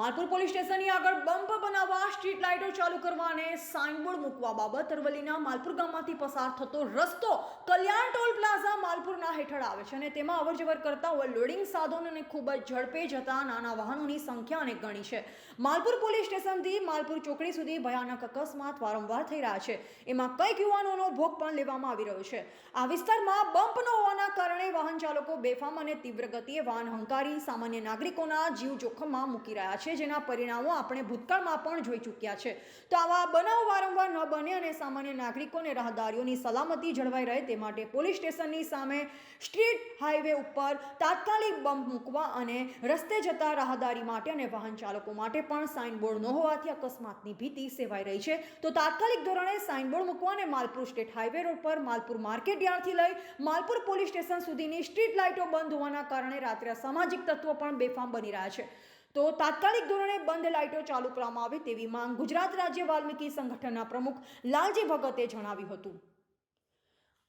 Malpur police સ્ટેશનની આગળ bump બનાવવા સ્ટ્રીટ લાઇટો ચાલુ કરવા અને સાઇનબોર્ડ મૂકવા બાબત અરવલ્લીના માલપુર ગામમાંથી પસાર થતો રસ્તો કલ્યાણ ટોલ પ્લાઝા માલપુરના હેઠળ આવે છે અને તેમાં અવરજવર કરતા ઓવરલોડિંગ સાધનોને ખૂબ જ ઝડપે જતા નાના વાહનોની સંખ્યા અનેક ગણી છે. માલપુર પોલીસ સ્ટેશનથી માલપુર ચોકડી સુધી ભયાનક અકસ્માત વારંવાર થઈ રહ્યા છે. એમાં કંઈક યુવાનોનો ભોગ પણ લેવામાં આવી રહ્યો છે. આ વિસ્તારમાં બમ્પ ન હોવાના કારણે ચાલકો બેફામ અને તીવ્ર ગતિએ વાહન હંકારી સામાન્ય નાગરિકોના જીવ જોખમમાં મૂકી રહ્યા છે, જેના પરિણામો આપણે ભૂતકાળમાં પણ જોઈ ચૂક્યા છે. તો આવા બનાવ વારંવાર ન બને સામાન્ય નાગરિકોને રાહદારીઓની સલામતી જળવાઈ રહે તે માટે પોલીસ સ્ટેશનની સામે સ્ટ્રીટ હાઈવે ઉપર તાત્કાલિક બમ્પ મૂકવા અને રસ્તે જતા રાહદારી માટે અને વાહન ચાલકો માટે પણ સાઇનબોર્ડ ન હોવાથી અકસ્માતની ભીતિ સેવાઈ રહી છે. તો તાત્કાલિક ધોરણે સાઇનબોર્ડ મૂકવા અને માલપુર સ્ટેટ હાઈવે રોડ પર માલપુર માર્કેટ યાર્ડથી લઈ માલપુર પોલીસ સ્ટેશન સુધીની સ્ટ્રીટ લાઇટો બંધ હોવાના કારણે રાત્રે સામાજિક તત્વો પણ બેફામ બની રહ્યા છે. તો તાત્કાલિક ધોરણે બંધ લાઇટો ચાલુ કરવામાં આવે તેવી માંગ ગુજરાત રાજ્ય વાલ્મીકી સંગઠનના પ્રમુખ લાલજી ભગતે જણાવ્યું હતું.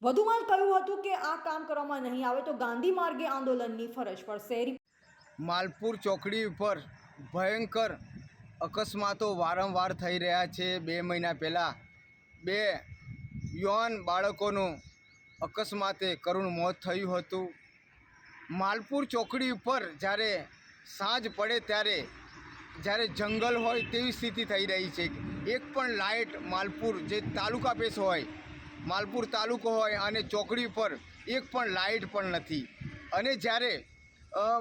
વધુમાં કહ્યું હતું કે આ કામ કરવામાં નહીં આવે તો ગાંધી માર્ગે આંદોલનની ફરજ પડશે માલપુર ચોકડી ઉપર ભયંકર અકસ્માતો વારંવાર થઈ રહ્યા છે. બે મહિના પહેલાં બે યુવાન બાળકોનું અકસ્માતે કરુણ મોત થયું હતું. માલપુર ચોકડી ઉપર જ્યારે સાંજ પડે ત્યારે જ્યારે જંગલ હોય તેવી સ્થિતિ થઈ રહી છે. એક પણ લાઇટ માલપુર જે તાલુકા પેશ હોય, માલપુર તાલુકો હોય અને ચોકડી પર એક પણ લાઇટ પણ નથી. અને જ્યારે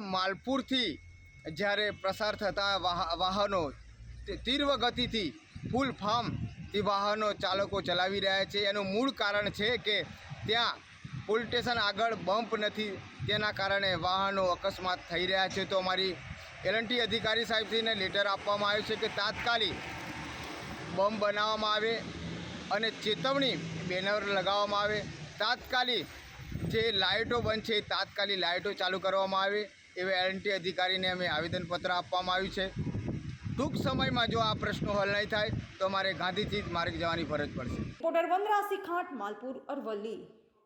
માલપુરથી જ્યારે પ્રસાર થતા વાહ- વાહનો તીવ્ર ગતિથી ફૂલ ફાર્મથી વાહનો ચાલકો ચલાવી રહ્યા છે. એનું મૂળ કારણ છે કે ત્યાં પોલીસ સ્ટેશન આગળ બમ્પ નથી. તેના કારણે વાહનો અકસ્માત થઈ રહ્યા છે. તો અમારી એલએનટી અધિકારી સાહેબશ્રીને લેટર આપવામાં આવ્યું છે કે તાત્કાલિક બમ્પ બનાવવામાં આવે અને ચેતવણી બેનર લગાવવામાં આવે. તાત્કાલિક જે લાઇટો બંધ છે એ તાત્કાલિક લાઇટો ચાલુ કરવામાં આવે એવા એલએનટી અધિકારીને અમે આવેદનપત્ર આપવામાં આવ્યું છે. ટૂંક સમયમાં જો આ પ્રશ્નો હલ નહીં થાય તો અમારે ગાંધીજી માર્ગ જવાની ફરજ પડશે. રિપોર્ટર વનરાસી ખાંટ, માલપુર, અરવલ્લી.